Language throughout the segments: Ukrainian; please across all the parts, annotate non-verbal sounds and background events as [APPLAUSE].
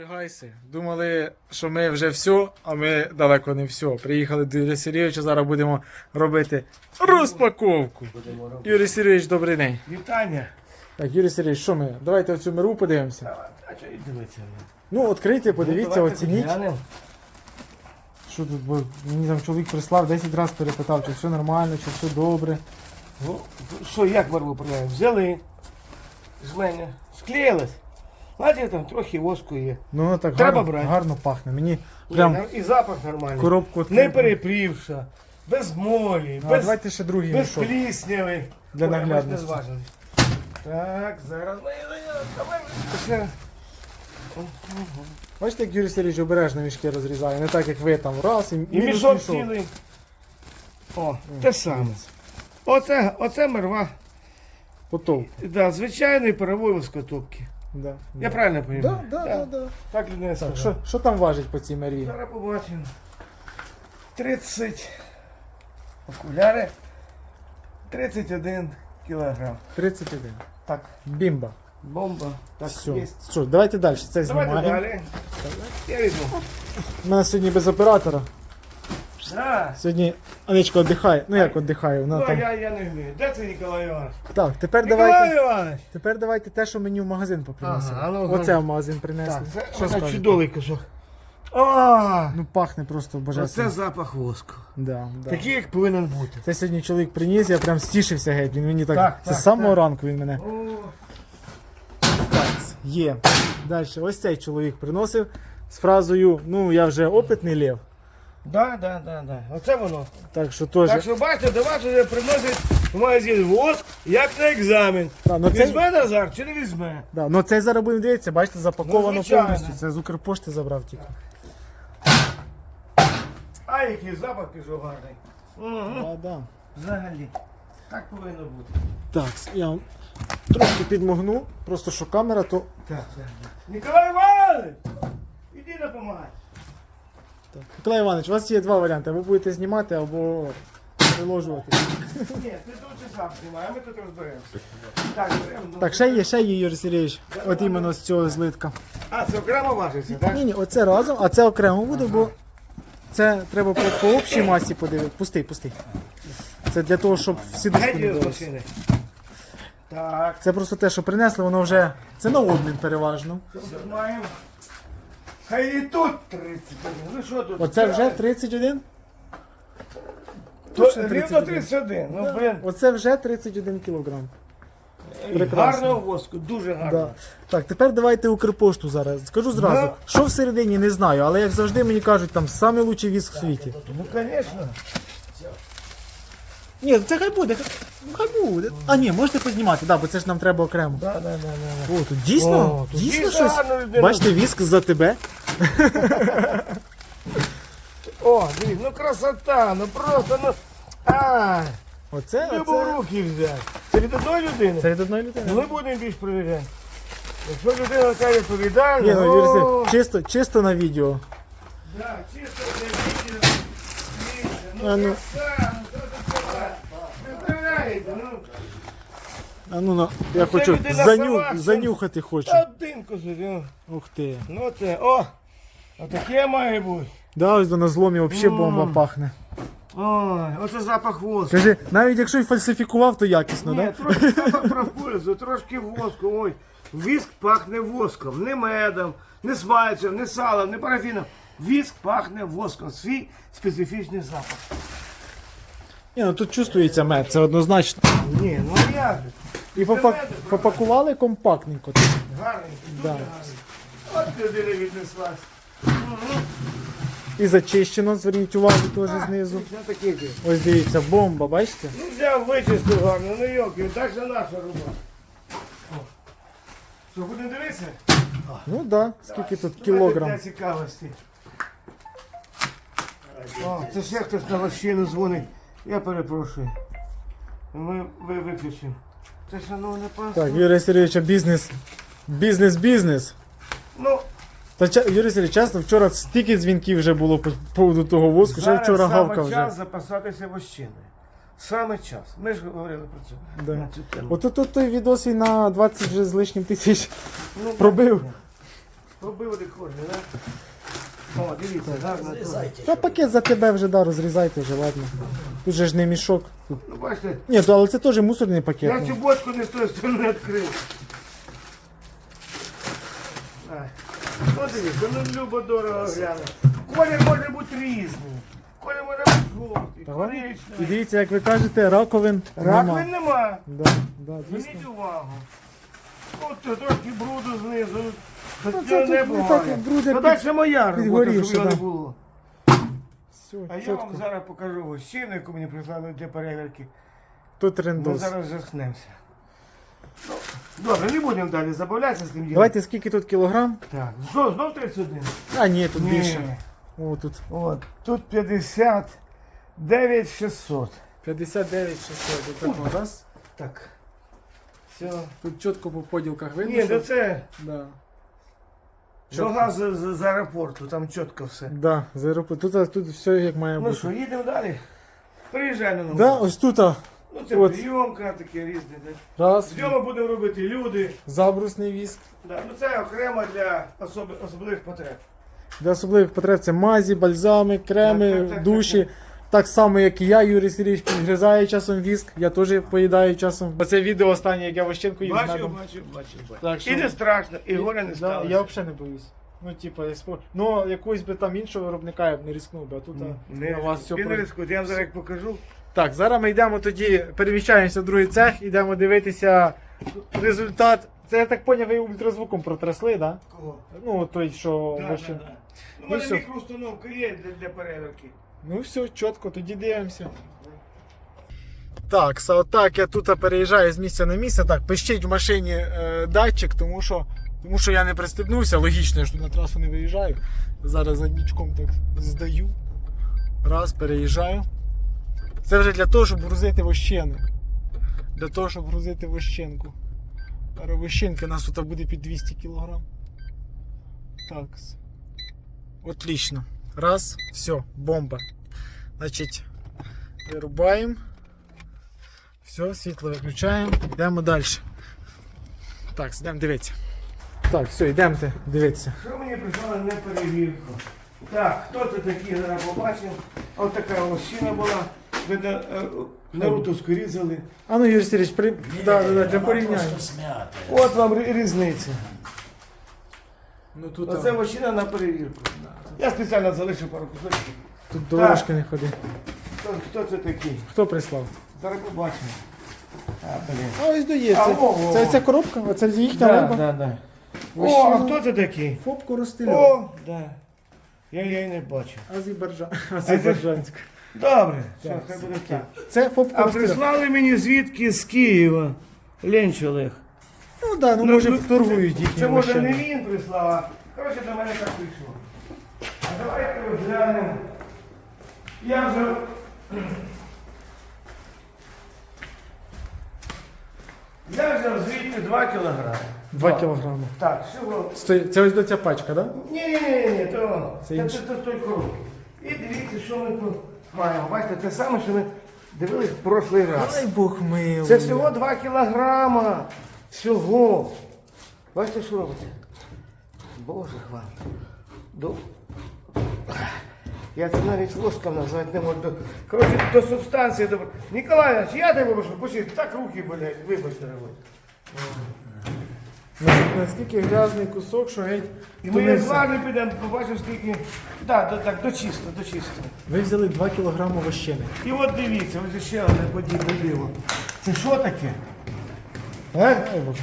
Гайси, думали, що ми вже все, а ми далеко не все. Приїхали до Юрія Сергійовича, зараз будемо робити розпаковку. Юрій Сергійович, добрий день. Вітання. Так, Юрій Сергійович, що ми? Давайте оцю миру подивимося. А що і дивиться? Ну, відкрийте, подивіться, Давайте оцініть. глянемо. Що тут, бо мені там чоловік прислав, 10 разів перепитав, чи все нормально, чи все добре. Ну, що, як барву проявляємо? Взяли з мене, склеїлась. Бачите, там трохи воску є. Ну, воно так Треба гарно, брати. гарно пахне. Мені прям. І запах нормальний. коробку Не перепрівша, без молі, А, без, давайте ще другий без мішок. Для Ой, наглядності. зважили. Так, зараз ми давай. Ще. Бачите, як Юрій Сергійович обережно мішки розрізає, не так, як ви там раз і, І мінус мішок цілий. О, те саме. Оце, оце мерва. Потов. Да, звичайної парової воскотопки. Да, Я да. правильно розумію? Да, да, да, да. Так людина Так, сказала. що, що там важить по цій мерії? Зараз побачимо. 30 окуляри. 31 кілограм. 31. Так, Бімба. бомба. Так, Все. є. Що, давайте далі. Це Давайте знімаємо. далі. Я візьму. У мене сьогодні без оператора. Да. Сьогодні Анечка віддихає. Ну як віддихає? Вона Ну, там. я, я не вмію. Де це Ніколай Іванович? Так, тепер Ніколай давайте. Іванович! Тепер давайте те, що мені в магазин поприносили. Ага, а ну, Оце в магазин принесли. Так, це, що це скажете? чудовий кусок. А, Ну пахне просто божественно. запах воску. Да, да. Такий, як повинен бути. Це сьогодні чоловік приніс, я прям стішився геть. Він мені так. Так, це так, з самого так. ранку він мене. О, Так, є. Далі, ось цей чоловік приносив з фразою: ну я вже опитний лев. Да, да, да, да. Оце воно. Так що теж. Так що бачите, до вас вже приносять в магазин воск, як на екзамен. Да, ну, це- Візьме Назар чи не візьме? Да, ну цей зараз будемо дивитися, бачите, запаковано Ну, звичайно. повністю. Це з Укрпошти забрав тільки. А який запах пішов гарний. Да, да. Взагалі. Так повинно бути. Так, я вам трошки підмогну, просто що камера, то. Так, так. Ніколай Іванович! Іди допомагай. Так. Миколай Іванович, у вас є два варіанти. Ви будете знімати або приложувати. Ні, ти тут чи сам знімай, а ми тут розберемося. Так, беремо. Так, ще є, ще є, Юрій Сергійович. От іменно з цього злитка. А, це окремо важиться, так? Ні, ні, оце разом, а це окремо буде, бо це треба по, по общій масі подивитися. Пустий, пустий. Це для того, щоб всі дужки не з дивилися. машини. Так, Це просто те, що принесли, воно вже. Це на обмін переважно. маємо. Хай і тут 31. Ну що тут? Оце вже 31? То, точно рівно 31. 31. Ну, блин. Оце вже 31 кілограм. Прекрасно. Гарного воску, дуже гарно. Да. Так, тепер давайте Укрпошту зараз. Скажу зразу, Ну. що всередині не знаю, але як завжди мені кажуть, там самий лучший віск в світі. Ну, звісно. Ні, це хай буде, хай- ну, хай буде. А ні, можете познімати, да, бо це ж нам треба окремо. Да, да, да, да. О, тут дійсно, О, тут дійсно дійсно щось. гарно. Бачите, віск за тебе. [LAUGHS] О, дивись, ну красота, ну просто, ну. А, Оце, любов оце. руки взяти. Це від одної людини. Це від одної людини. Ну, Ми будемо більш перевіряти. Якщо людина така відповідальна, Ні, ну, Юрій о, чисто, чисто на відео. да, чисто для відео. Дивіться, Ну, А ну. краса, ну, що таке? Представляєте, ну. А ну, ну я Це хочу людина заню, сама, занюхати хочу. Та один ну. Ух ти. Ну це, о, отаке має бути. Да, ось на зломі взагалі бомба пахне. Ой, оце запах воску. Скажи, навіть якщо й фальсифікував, то якісно, Ні, да? трошки запах пропользу, трошки воску. Ой, віск пахне воском, не медом, не смальцем, не салом, не парафіном. Віск пахне воском, свій специфічний запах. Ні, ну тут чувствується мед, це однозначно. Ні, ну а як же? І попак... попакували компактненько. Гарний, дуже Да. гарний. От людина віднеслась. І зачищено, зверніть увагу теж знизу. Ось дивіться, бомба, бачите? Ну взяв, вичистив гарно, ну йоки, так же наша. О. Що, будемо дивитися? Ну так, да. скільки тут кілограм. Цікавості. О, це ще хтось на вощину дзвонить. Я перепрошую. Ми ви виключимо. Це шановне панство. Так, Юрій Сергійович, бізнес. Бізнес, бізнес. Ну, Та Юрій чесно, вчора стільки дзвінків вже було по поводу того воску, що я зараз вчора саме гавкав час вже. запасатися вощиною. Саме час. Ми ж говорили про це. Да. На цю тему. Ото тут той відос і на 20 вже з лишнім тисяч Ну, пробив. Побив рекорд, так? О, дивіться, гарно. тут. Та пакет за тебе вже да, розрізайте вже, ладно. Тут же ж не мішок. Ну, бачите, Ні, то, але це теж мусорний пакет. я ну. цю бочку не з тої сторони відкрив. Ай. Ну, ну любо дорого гляне. Колір може бути різний. Колір може бути жовтий, І коричневий. дивіться, як ви кажете, раковин Раковин нема. нема. Да, да, дійсно. Зверніть увагу. От тут трошки бруду знизу. Ну, Це це не тут не буває. так, як бруд, Ну, під- далі моя робота, підгорівши, щоб його не да. було. Все, А я чітко. вам зараз покажу гостину, яку мені прислали для перевірки. Тут Ми рендос. зараз заснемося. Ну, Добре, не будемо далі забавлятися з тим ділом. Давайте скільки тут кілограм? Так, що, знов 31? А, ні, тут Ні. більше. О, тут От, тут 59 600. 59 600. Тут так, о, раз. Так. Все. Тут чітко по поділках видно, Ні, що... ну це Да. Вага з, з, з аеропорту, там чітко все. Да, з аеропорту. Тут, тут все як має Ну бути. що, їдемо далі. Приїжджай на нову. Да, ось тут а, Ну це От. прийомка, таке різне. да. раз, Зйоми будемо робити люди. забрусний віск. Да. Ну це окремо для особи, особливих потреб. Для особливих потреб це мазі, бальзами, креми, Так, так, так, душі. Так само, як і я, Юрій Сергійович підгризає часом віск, я теж поїдаю часом. Оце відео останнє, як я вощенку їв з Бачив, медом. бачив, бачив, бачив. Так, що- І не страшно, і горе не Да, сталося. я взагалі не боюсь. Ну, типу, я спо... ну, якогось би там іншого виробника я б не рискнув би, а тут а, Не, на вас все він про... не рискує. Я вам зараз як покажу. Так, зараз ми йдемо тоді, переміщаємося в другий цех, йдемо дивитися результат. Це я так поняв, ви ультразвуком протрасли, да? Кого? Ну, той, що Да, вощен. да, да. Ну, Ну, у мене все. мікроустановка є для, для перевірки. Ну все, чітко, тоді дивимося. Так, са- отак я тут переїжджаю з місця на місце. Так, пищить в машині е, датчик, тому що, тому що я не пристебнувся. Логічно, я ж тут на трасу не виїжджаю. Зараз заднічком так здаю. Раз, переїжджаю. Це вже для того, щоб грузити вощену. Для того, щоб грузити вощенку. Зараз вощенка у нас тут буде під 200 кг. Так. Отлично. Раз, все, бомба. Значить, вирубаємо. Все, світло виключаємо. Йдемо далі. Так, йдемо дивитися. Так, все, йдемо дивитися. Що мені прислали на перевірку? Так, хто це такий, зараз побачив. Ось така лощина була. Видно, е, Нарутовську різали. А ну, Юрій Сергійович, при... да, да, да, для порівняння. От вам рі- різниця. Ну тут, Оце лощина на перевірку. Я спеціально залишив пару кусочків. тут дорожки не ходи. Хто, хто це такий? Хто прислав? Зараз побачимо. А, блін. А ось доє. А, Це, во, во, це, во. це коробка, оце їхня Да, риба. да, да. О, а хто це такий? Фопко розстріляв. О, да. Я її не бачу. Азербайджан. Азербайджанська. Добре, все, хай буде так. Це фопко А прислали мені звідки з Києва. Ленч Олег. Ну так, да, ну, може торгують їхні Це може не він прислав, а коротше до мене так прийшло. А давайте розглянемо. Я вже. Я взяв звідти 2 кілограми. Два кілограми. Так, всього. Стой- Це ось до ця пачка, так? Да? Ні, ні, ні, ні, то Це це, інше. це, це той круг. І дивіться, що ми тут маємо. Бачите, те саме, що ми дивились в прошлий раз. Ай Бог милий. Це всього 2 кілограма. Всього. Бачите, що робите? Боже хвала. До... Я це навіть воском назвати не можу. Коротше, до субстанції. До... Ніколаєвич, я тебе прошу, почти так руки болять, вибачте, дорогой. Наскільки грязний кусок, що геть. І ми як втомився. зважно підемо, побачимо, скільки. Так, до, так, до чисто, до чисто. Ви взяли 2 кілограми вощини. І от дивіться, ось ще одне подібне диво. Це що таке? А? Милий.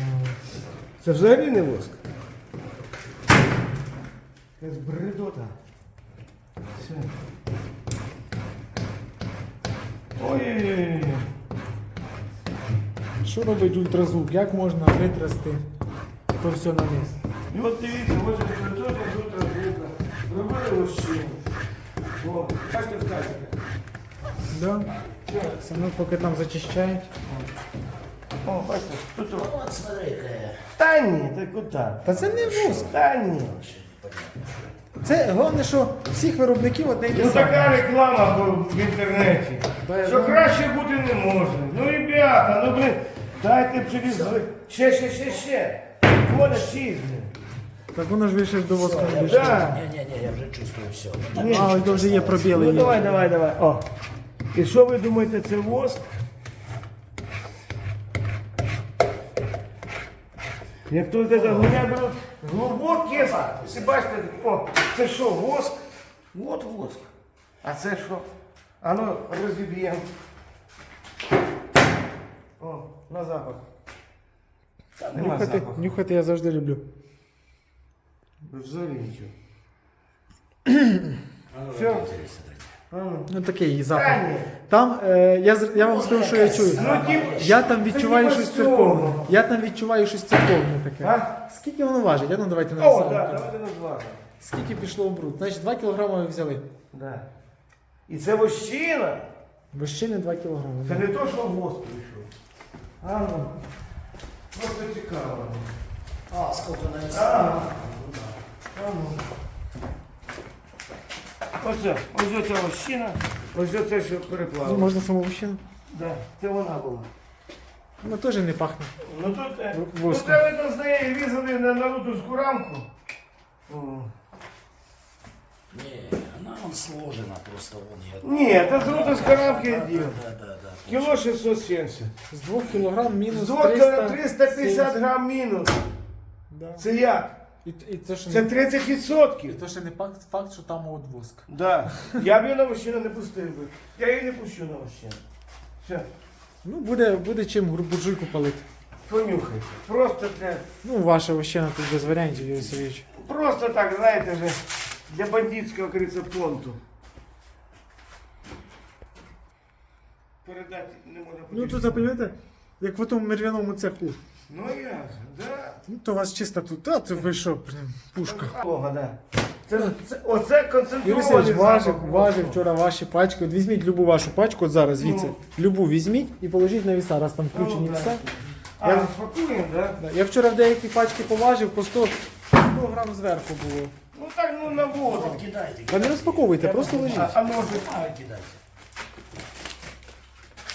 Це взагалі не воск. Якась бредота. Все. Ой-ой-ой. Що робить ультразвук? Як можна витрасти то все на низ? І от дивіться, бредота тут розбука. Зробили лощину. О, бачите, скажете. Да? Все, ну поки там зачищають. О, бачите, тут. о. Вот смотри какая. Та ні, так куди? Та це не воск. Та ні. Це головне, що всіх виробників одне й те Ну така реклама в в інтернеті. Що краще бути не може. Ну, ребята, ну блин, дайте б через... Ще, ще, ще, ще. Вода чисть. Так воно ж вийшло до воску не дійшло. Да. Не-не-не, я вже чувствую все. А, ось вже є пробіли. Ну є. давай, давай, давай. О. І що ви думаєте, це воск? Як тут це мене беруть глибокі, всі бачите, о, це що, воск? От воск. А це що? А ну, розіб'ємо. О, на запах. Та нема Нюхати, запаху. нюхати я завжди люблю. Взагалі нічого. Все. Ну. Ну такий Та запах. Там е, я, з- я вам скажу, що я чую. Ну, Я там відчуваю щось церковне. Я там відчуваю щось церковне таке. А? Скільки воно важить? Я ну давайте на О, да, давайте назвати. Скільки пішло в бруд? Значить 2 кілограми ви взяли. Да. І це вощина. Бо 2 кілограми. Це не то, що в воск прийшов. А ну. Просто цікаво. А, сколько нанесли? А, а ну. Оце, ось ця вощина, ось це, що Ну, можна саму вощину? Да, це вона була. Ну теж не пахне. Ну тут, е, В- ну воском. це видно з неї різали на нарутовську рамку. О. Не, она он сложена просто вон я. Ні, це з нарутовської рамки діл. да, да, да. Кіло 670. З 2 кілограм мінус З 350 350 грам мінус. Да. Це як? І, і це ще Це не, 30%. і то ще не факт, факт, що там от воск. Да. Я б її на вощину не пустив би. Я її не пущу на вощину. Все, Ну, буде, буде чим буржуйку палити. понюхайте. Просто для. Ну, ваша вощина тут без варіантів, Юрій Сергійович. Просто так, знаєте вже, для бандитського криця понту. Передати не можна Ну тут, розумієте, як в тому мервяному цеху. Ну як же, да. Ну, то у вас чисто тут, а то ви що, блін, пушка. Бога, да. Це, це, оце Юрій концентрований важив, запах важив вчора ваші пачки. От візьміть любу вашу пачку, от зараз звідси. Любу візьміть і положіть на віса, раз там включені Ну, да. віса. А, Я- спокійно, да? Да, Я вчора в деякі пачки поважив, по 100, 100 грам зверху було. Ну так, ну на воду. Кидайте. Та не розпаковуйте, просто А, лежіть. а може А, кидайте.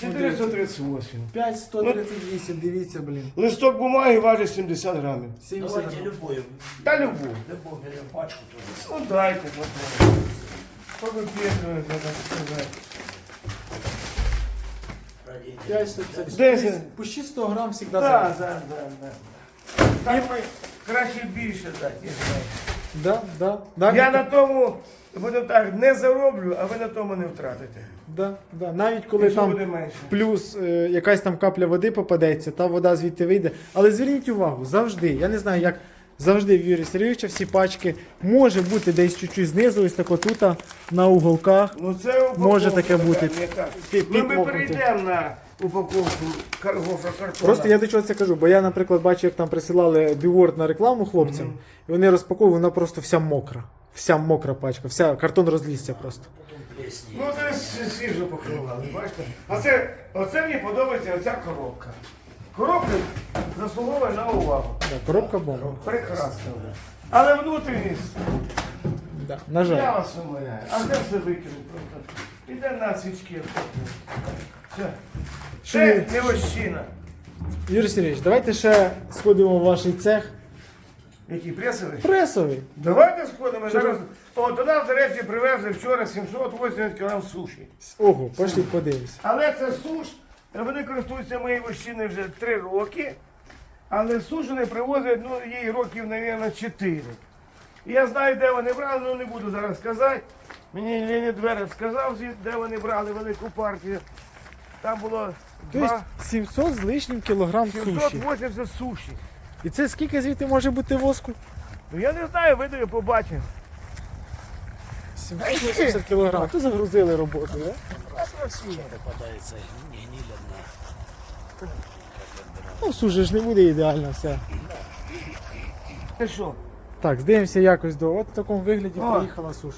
438. 5, 138, дивіться, блін. Листок бумаги важить 70 грамів. 70 Давайте любую. Та любу. Любую берем пачку тоже. Ну дайте, попробуй. Повипікуємо, так сказати. Проверьте. 5, 150. Десять. Пущі 100 грам завжди Так, так, так, так. Ми краще більше дати. я знаю. Да, да, да, Я на тому, будемо так, не зароблю, а ви на тому не втратите. да, да. Навіть коли Якщо там буде менше. плюс е, якась там капля води попадеться, та вода звідти вийде. Але зверніть увагу, завжди, я не знаю, як завжди в Юрія Сергійовича всі пачки може бути десь чуть-чуть знизу, ось так отут, на уголках. Ну це упаковка. Може таке така, бути. не так. Пі- Ну, ми перейдемо на упаковку кар- гофрокартона. Просто я до чого це кажу, бо я, наприклад, бачу, як там присилали біворд на рекламу хлопцям, і вони розпаковують, вона просто вся мокра. Вся мокра пачка, вся картон розлізся просто. Ну це ж свіжо покривали, бачите? А це, оце мені подобається оця коробка. Коробка заслуговує на увагу. Да, коробка бомба. Прекрасно. Але внутрішність, Да, на я жаль. вас умоляю. А де все викинуть просто? Іде на свічки. Все. Це не вощина. Юрій Сергійович, давайте ще сходимо в ваш цех. Який пресовий? Пресовий. Давайте сходимо. Зараз. О, до нас, до речі, привезли вчора 780 кг суші. Ого, пошли подивимось. Але це суш, вони користуються моєю вощиною вже 3 роки. Але суш вони привозять, ну, їй років, мабуть, 4. Я знаю, де вони брали, але не буду зараз сказати. Мені Леонід Верес сказав, де вони брали велику партію. Там було Тобто два- 700 з лишнім кілограм суші. 780 суші. І це скільки звідти може бути воску? Ну я не знаю, видаю, побачимо. 780 кілограм. То загрузили роботу, да? Попадается гниль одна. Ну, суші ж не буде ідеально все. Ти що? Так, здивимося якось до. От в такому вигляді О. приїхала суш.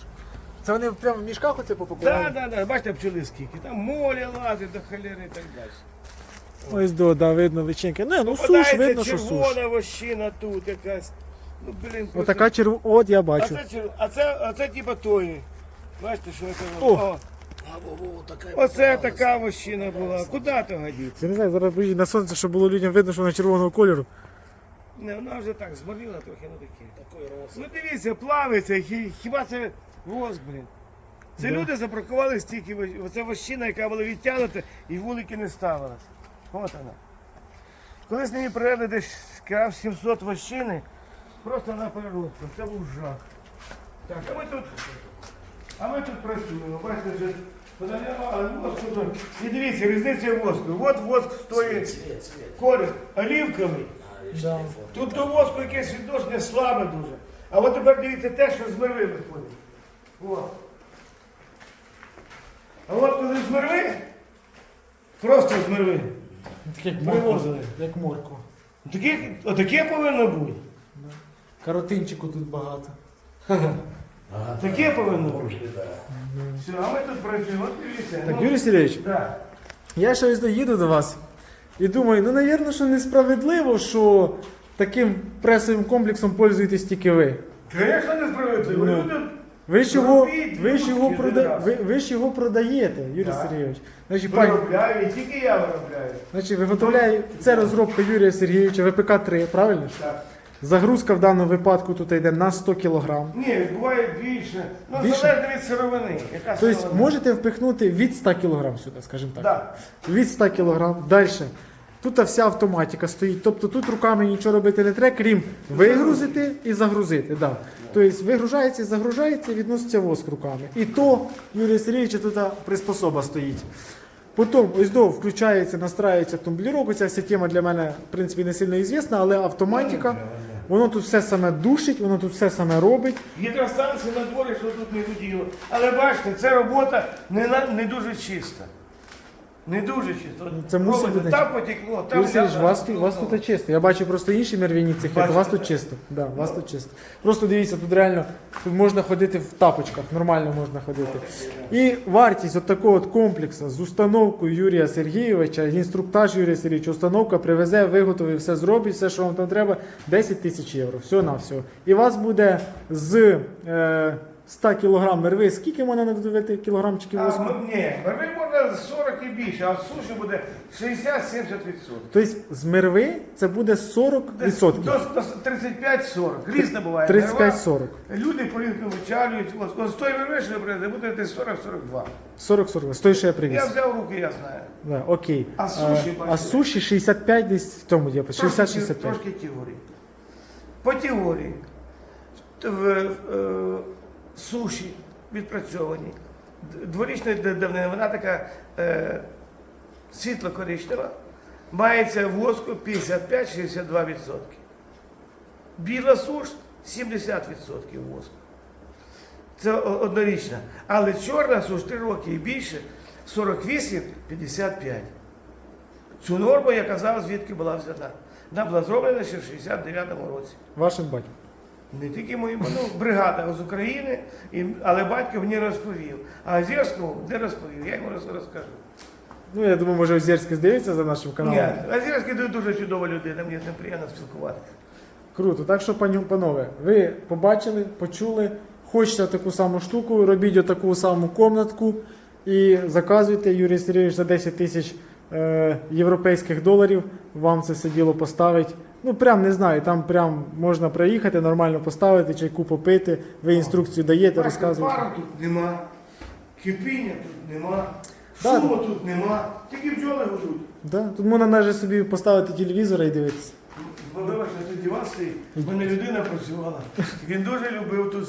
Це вони прямо в мішках оце Так, попакували? так, так, бачите пчели скільки. Там море лазить до холери і так далі. Ось до, да, видно личинки. Не, ну суш, Попадається видно, що суш. червона вощина тут якась. Ну, блін, просто- Отака черв... От я А бачу. це, чер- а це, а це типа тої. Бачите, що це? О! О, А, во, во, оце така вощина була. Куди то годиться? Я не знаю, зараз поїдь на сонце, щоб було людям видно, що вона червоного кольору. Не, вона вже так зморила трохи, ну таке. Такой рост. Ну дивіться, плавиться, хі- хіба це воск, блін. Це Да. люди запаркували стільки, во- оце вощина, яка була відтягнута і вулики не ставилась. От вона. Колись мені привезли десь крав 700 вощини, просто на переробку. Це був жах. Так, а ми тут, а ми тут працюємо. Бачите, вже поналивали воску тут. І дивіться, різниця воску. От воск стоїть Цвет, цвет. колір олівковий. Да. Тут до воску якесь відношення слабе дуже. А от тепер дивіться те, що з мерви виходить. О. А от коли з мерви, просто з мерви, як Привозили. Як морква. таке, отаке повинно бути. Каротинчику тут багато. [LAUGHS] Ага. Таке повинно бути. Все, а ми тут працюємо, от дивіться. Так, ну, Юрій Сергійович, да. я щось доїду до вас і думаю, ну, навірно, що несправедливо, що таким пресовим комплексом пользуєтесь тільки ви. Звісно, несправедливо. Ну. Люди Ви ж його, Робіть ви ж його, прода... ви, ви ж його продаєте, Юрій Так. Сергійович. Значить, пані, виробляю, і тільки я виробляю. значить, виготовляє, це розробка Юрія Сергійовича ВПК-3, правильно? ж? Так. Загрузка в даному випадку тут йде на 100 кг. Ні, буває більше. Ну, Більше? залежно від сировини. Яка Тобто сировина? можете впихнути від 100 кг сюди, скажімо так. Да. Від 100 кг. Далі. Тут вся автоматика стоїть. Тобто тут руками нічого робити не треба, крім вигрузити і загрузити. Да. Тобто вигружається і загружається, відноситься воск руками. І то Юрій Сергійович тут приспособа стоїть. Потім ось до включається, настраюється тумблірок. Ця вся тема для мене в принципі не сильно ізвісна, але автоматика. Воно тут все саме душить, воно тут все саме робить. Гідростанція на дворі, що тут не воділо. Але бачите, це робота не, на- не дуже чиста. Не дуже чисто. Ну, це мусить бути. Там потекло, там Юрій Сергійович, вас, тут- вас ну, тут чисто. Я бачу просто інші нервіні цехи, то у вас Бачите? тут чисто. Да, у вас тут чисто. Просто дивіться, тут реально тут можна ходити в тапочках, нормально можна ходити. І вартість от такого от комплексу з установкою Юрія Сергійовича, інструктаж Юрія Сергійовича, установка привезе, виготовить, все зробить, все, що вам там треба, 10 тисяч євро. Все на все. І вас буде з е, 100 кг мерви, скільки можна надавити кілограмчиків А, воску? ну, ні, мерви можна 40 і більше, а в суші буде 60-70%. Тобто з мерви це буде 40%. Десь До, до 35-40. Різне буває. 35-40. Люди по-різному вичалюють. Ось, ось з тої мерви, що ви привезли, буде десь 40-42. 40-40. З той, що я привіз. Я взяв руки, я знаю. Да, окей. А суші, а, бачите? суші 65 десь в тому є. 60-65. Трошки теорії. По теорії в, е, суші відпрацьовані. Дворічної давнини вона така е, світло-коричнева, мається воску 55-62%. Біла суш 70% воску. Це однорічна. Але чорна суш 3 роки і більше 48-55. Цю норму я казав, звідки була взята. Вона була зроблена ще в 69-му році. Вашим батьком. Не тільки моїм, ну, бригада з України, і, але батько мені розповів. А Азірському не розповів, я йому розкажу. Ну, я думаю, може Озерський здивиться за нашим каналом. Ні, Азірський дуже чудова людина, мені з ним приємно спілкуватися. Круто. Так що, пані, панове, ви побачили, почули, хочете таку саму штуку, робіть отаку саму комнатку і заказуйте Юрій Сергійович за 10 тисяч е, європейських доларів. Вам це все діло поставить. Ну, прям не знаю, там прям можна проїхати, нормально поставити, чайку попити, ви інструкцію даєте, розказуєте. Пару тут нема, кипіння тут нема, Да. шуму тут нема, тільки бджоли гудуть. Да? Тут можна навіть собі поставити телевізор і дивитися. Ну, Вибачте, тут диван стоїть, в мене людина працювала. Він дуже любив тут.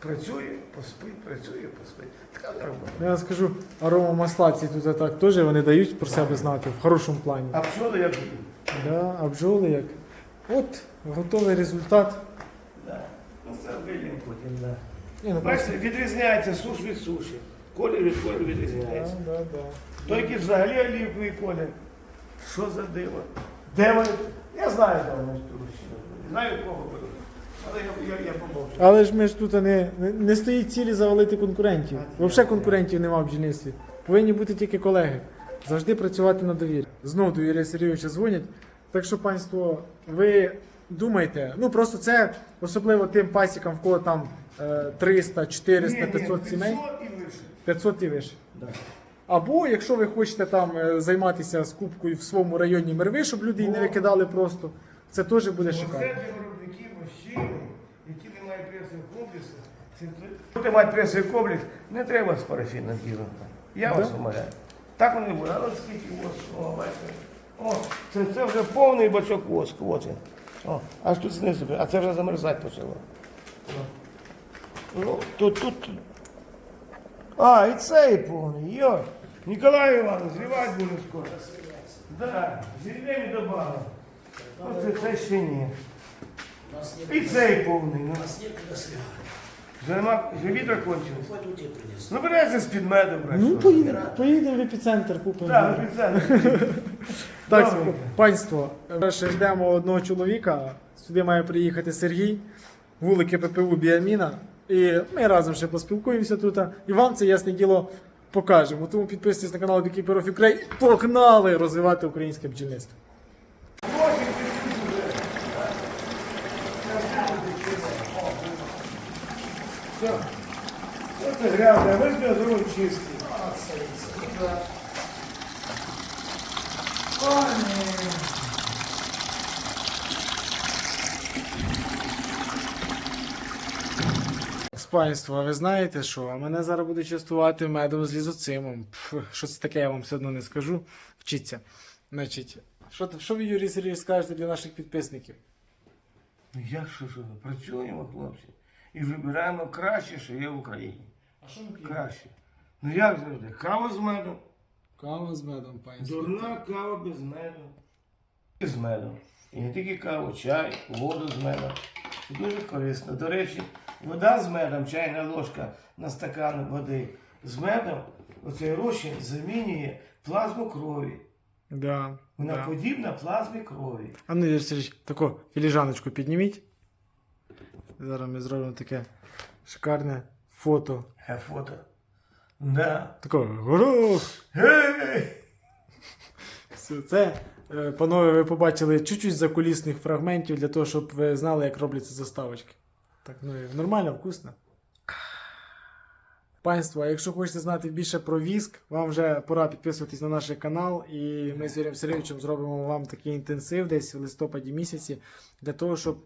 Працює, поспить, працює, поспить. Така робота. Я вам скажу, арома маслаці тут так теж вони дають про себе знати в хорошому плані. А пчоли як будуть? Да, а бджоли як. От, готовий результат. Да. Ну це вилім потім, да. Ні, ну, просто- Бачите, відрізняється суш від суші. Колір від кольору відрізняється. да, да. Той, який взагалі олівковий колір. Що за диво? Де вони? Я знаю, де вони тут. Знаю, кого беруть. Але я, я, я помовчу. Але ж ми ж тут не, не, не стоїть цілі завалити конкурентів. Взагалі конкурентів нема в бджільництві. Повинні бути тільки колеги. Завжди працювати на довірі. Знов до Юрія Сергійовича дзвонять. Так що, панство, ви думайте, ну просто це особливо тим пасікам, в кого там е, 300, 400, 500 сімей. 500 і вище. 500 і вище. Або якщо ви хочете там е, займатися скупкою в своєму районі мерви, щоб люди її не викидали просто, Це теж буде шикарно. для виробників мужчини, які не мають пресового комплексу. Це- Хто має пресовий комплекс, не треба з парафіном ділити. Я вас умоляю. Так воно не буде. А от скільки воску, о, бачите. О, це, це вже повний бачок воску. От він. О, аж тут знизу, а це вже замерзати почало. Ну, тут, тут. А, і цей повний, йо. Ніколай Іванович, зрівати буде скоро. Да, зрівень добавив. Оце це ще ні. І цей повний. Ну. Вже нема, вже вітер кончилось. Ну, береться з-під меду, брать. Ну, поїдемо, поїдемо в епіцентр, купимо. Так, офіціально. [LAUGHS] Так, Добре. панство, ще ждемо одного чоловіка. Сюди має приїхати Сергій, вулики ППУ Біаміна. І ми разом ще поспілкуємося тут. І вам це ясне діло покажемо. Тому підписуйтесь на канал Beekeeper of Ukraine. Погнали розвивати українське бджільництво. Все. Оце грязне, ми з нього зробимо чистий. Панство, а ви знаєте що? А мене зараз буде частувати медом з лізоцимом. Пф, що це таке, я вам все одно не скажу. Вчіться. Значить, що, що ви, Юрій Сергійович, скажете для наших підписників? Ну як що, що? Працюємо, хлопці. І вибираємо краще, що є в Україні. А що ми п'ємо? Краще. Ну як завжди? Кава з медом. Кава з медом, панство. Дурна кава без меду. І З медом. І не тільки каву, чай, воду з медом. Це дуже корисно. До речі, вода з медом, чайна ложка на стакан води з медом, оцей розчин замінює плазму крові. Да, Вона да. подібна плазмі крові. А ну, Юрій Сергійович, таку філіжаночку підніміть. Зараз ми зробимо таке шикарне фото. Е, фото. Да. Такого горох. Гей! Все, Це, е, панове, ви побачили чуть-чуть закулісних фрагментів для того, щоб ви знали, як робляться заставочки. Так, ну і нормально, вкусно. Панство, якщо хочете знати більше про віск, вам вже пора підписуватись на наш канал, і ми з Юрієм Сергійовичем зробимо вам такий інтенсив десь в листопаді місяці, для того, щоб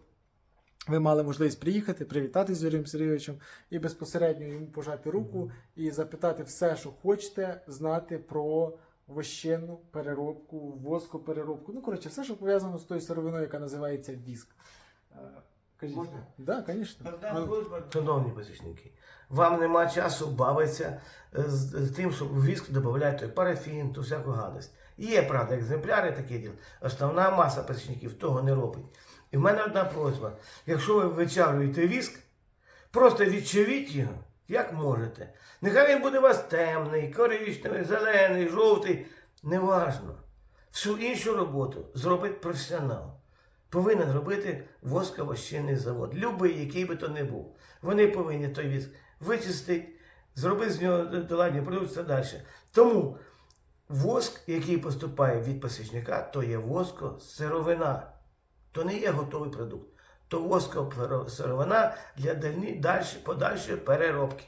ви мали можливість приїхати, привітати з Юрієм Сергійовичем і безпосередньо йому пожати руку і запитати все, що хочете знати про вощенну переробку, воскопереробку. Ну, коротше, все, що пов'язано з тою сировиною, яка називається віск. Е, Кажіть. Можна? Да, звісно. Шановні позичники, вам нема часу бавитися е, з, тим, щоб в віск додати той парафін, ту всяку гадость. Є, правда, екземпляри такі діл. Основна маса позичників того не робить. І в мене одна просьба. Якщо ви вичавлюєте віск, просто відчавіть його, як можете. Нехай він буде у вас темний, коричневий, зелений, жовтий. Неважно. Всю іншу роботу зробить професіонал повинен робити восковощинний завод, любий, який би то не був. Вони повинні той віск вичистити, зробити з нього доладні продукцію далі. Тому воск, який поступає від пасічника, то є воско сировина. То не є готовий продукт. То воско сировина для дальні, дальші, подальшої переробки.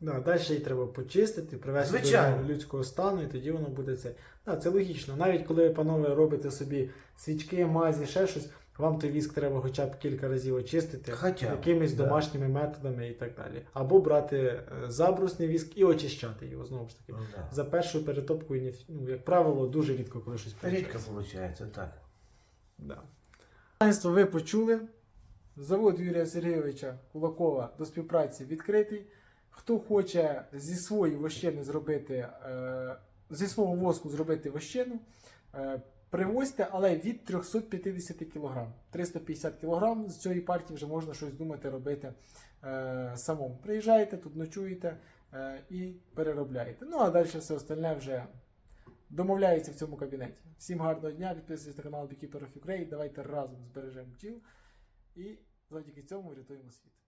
Да, далі її треба почистити, привести Звичайно. до людського стану, і тоді воно буде це. Да, це логічно. Навіть коли ви, панове, робите собі свічки, мазі, ще щось, вам той віск треба хоча б кілька разів очистити Хоча б, якимись да. домашніми методами і так далі. Або брати е, забрусний віск і очищати його знову ж таки. За першою перетопкою, ну, як правило, дуже рідко, коли щось Рідко виходить, так. Да. Панство, ви почули. Завод Юрія Сергійовича Кулакова до співпраці відкритий. Хто хоче зі своєї вощини зробити, е, зі свого воску зробити вощину, е, привозьте, але від 350 кг. 350 кг з цієї партії вже можна щось думати робити е, самому. Приїжджаєте, тут ночуєте і переробляєте. Ну а далі все остальне вже домовляється в цьому кабінеті. Всім гарного дня, підписуйтесь на канал Beekeeper of Ukraine, давайте разом збережемо бджіл і завдяки цьому врятуємо світ.